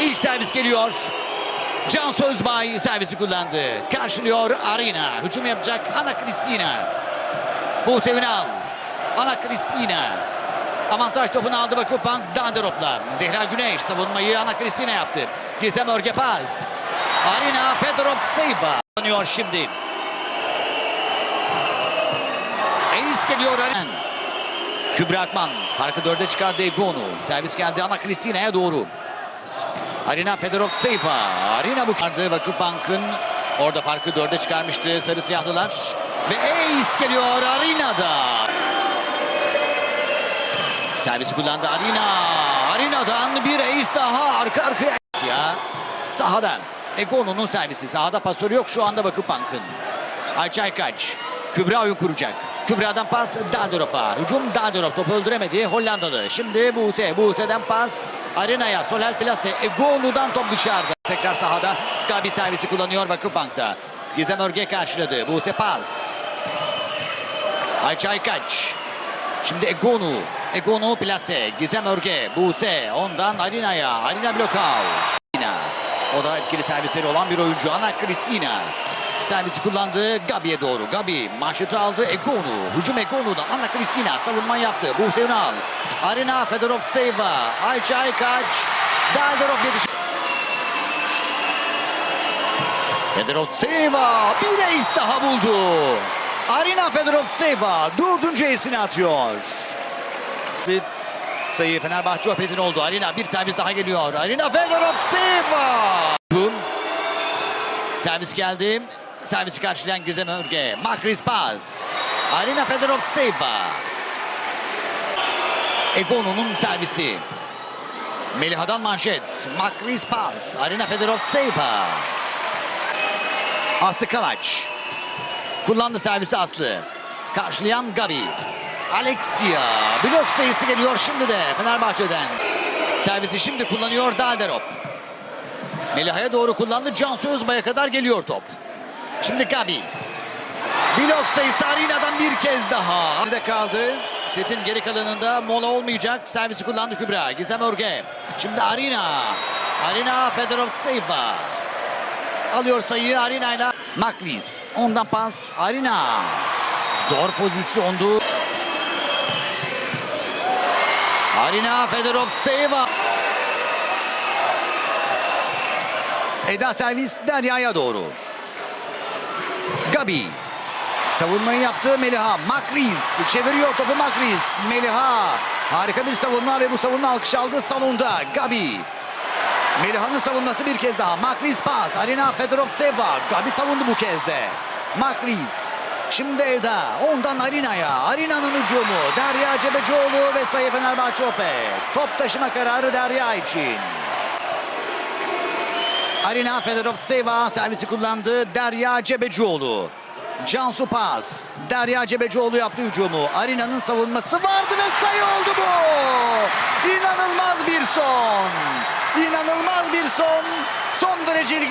İlk servis geliyor. Can Sözbay servisi kullandı. Karşılıyor Arina. Hücum yapacak Ana Cristina. Buse Ünal. Ana Cristina. Avantaj topunu aldı Vakıfbank Danderop'la. Zehra Güneş savunmayı Ana Cristina yaptı. Gizem Örge pas. Arina Fedorovtseva. Tanıyor şimdi. Ace geliyor Arina. Kübra Akman farkı dörde çıkardı Egonu. Servis geldi Ana Cristina'ya doğru. Arina Fedorovtseva. Arina bu kardı Vakıfbank'ın orada farkı dörde çıkarmıştı sarı siyahlılar. Ve ace geliyor Arina'da. Servis kullandı Arina. Arina'dan bir ace daha arka arkaya. Ya sahadan. Egonu'nun servisi. Sahada pasörü yok şu anda Vakıfbank'ın. Ayça Aykaç. Kübra oyun kuracak. Kübra'dan pas Daldorop'a. Hücum Daldorop topu öldüremedi Hollandalı. Şimdi Buse. Buse'den pas Arina'ya. Solel Plase. Egonu'dan top dışarıda. Tekrar sahada Gabi servisi kullanıyor Vakıfbank'ta. Gizem Örge karşıladı. Buse pas. Ayça Aykaç. Şimdi Egonu. Egonu plase. Gizem Örge. Buse. Ondan Arina'ya. Arina. Arina. O da etkili servisleri olan bir oyuncu. Ana Cristina. Servisi kullandı Gabi'ye doğru. Gabi manşeti aldı Egonu. Hücum Egonu'dan. Ana Cristina savunma yaptı. Buse Ünal. Arina Fedorovtseva. Ayça Aykaç. Daldorov yetişti. Fedorovtseva bir ace daha buldu. Arina Fedorovtseva dördüncü ace'ini atıyor. Sayı Fenerbahçe Opet'in oldu. Arina bir servis daha geliyor. Arina Fedorovtseva. Hücum. Servis geldi. Servisi karşılayan Gizem Örge. Makris pas. Arina Fedorovtseva. Egonu'nun servisi. Meliha'dan manşet. Makris pas. Arina Fedorovtseva. Aslı Kalaç. Kullandı servisi Aslı. Karşılayan Gabi. Alexia. Blok sayısı geliyor şimdi de Fenerbahçe'den. Servisi şimdi kullanıyor Dalderop. Meliha'ya doğru kullandı. Cansu Özbay'a kadar geliyor top. Şimdi Gabi. Blok sayısı Arina'dan bir kez daha. Nerede kaldı? Setin geri kalanında mola olmayacak. Servisi kullandı Kübra. Gizem Örge. Şimdi Arina. Arina Fedorovtseva. Alıyor sayıyı Arina ile Maklis. Ondan pas Arina. Zor pozisyondu. Arina Fedorovtseva. Eda servis Derya'ya doğru. Gabi. Savunmayı yaptı Meliha. Makriz çeviriyor topu Makriz. Meliha. Harika bir savunma ve bu savunma alkış aldı salonda. Gabi. Meliha'nın savunması bir kez daha. Makriz pas. Arina Fedorovtseva. Gabi savundu bu kez de. Makriz. Şimdi Eda. Ondan Arina'ya. Arina'nın hücumu. Derya Cebecioğlu ve sayı Fenerbahçe Opet. Top taşıma kararı Derya için. Arina Fedorovtseva servisi kullandı. Derya Cebecioğlu. Cansu Pas. Derya Cebecioğlu yaptı hücumu. Arina'nın savunması vardı ve sayı oldu bu. İnanılmaz bir son. İnanılmaz bir son. Son derece ilginç.